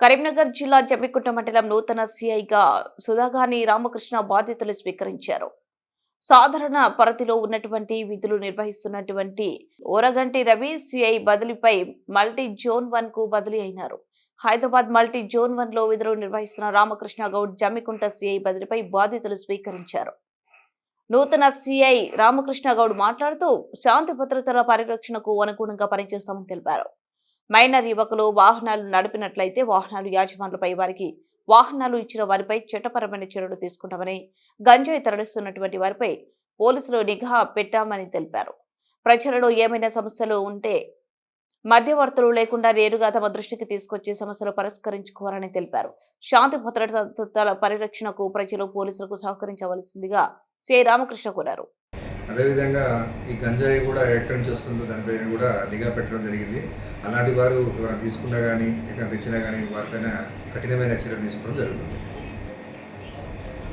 కరీంనగర్ జిల్లా జమ్మికుంట మండలం నూతన సిఐగా సుధాగాని రామకృష్ణ బాధ్యతలు స్వీకరించారు. సాధారణ పరిధిలో ఉన్నటువంటి విధులు నిర్వహిస్తున్నటువంటి ఓరగంటి రవి సిఐ బదిలీపై మల్టీ జోన్ వన్కు బదిలీ అయినారు. హైదరాబాద్ మల్టీ జోన్ వన్లో విధులు నిర్వహిస్తున్న రామకృష్ణ గౌడ్ జమ్మికుంట సిఐ బదిలీపై బాధ్యతలు స్వీకరించారు. నూతన సిఐ రామకృష్ణ గౌడ్ మాట్లాడుతూ శాంతి భద్రతల పరిరక్షణకు అనుగుణంగా పనిచేస్తామని తెలిపారు. మైనర్ యువకులు వాహనాలు నడిపినట్లయితే వాహనాలు యాజమానులపై వారికి వాహనాలు ఇచ్చిన వారిపై చట్టపరమైన చర్యలు తీసుకుంటామని గంజాయి తరలిస్తున్నటువంటి వారిపై పోలీసులు నిఘా పెట్టామని తెలిపారు. ప్రజలలో ఏమైనా సమస్యలు ఉంటే మధ్యవర్తులు లేకుండా నేరుగా తమ దృష్టికి తీసుకొచ్చి సమస్యలు పరిష్కరించుకోవాలని తెలిపారు. శాంతి భద్రతల పరిరక్షణకు ప్రజలు పోలీసులకు సహకరించవలసిందిగా సిఐ రామకృష్ణ కోరారు. అదేవిధంగా ఈ గంజాయి కూడా ఎక్కడి నుంచి వస్తుందో దానిపైన కూడా నిఘా పెట్టడం జరిగింది. అలాంటి వారు ఎవరైనా తీసుకున్నా కానీ ఎక్కడ తెచ్చినా కానీ వారిపైన కఠినమైన చర్యలు తీసుకోవడం జరుగుతుంది.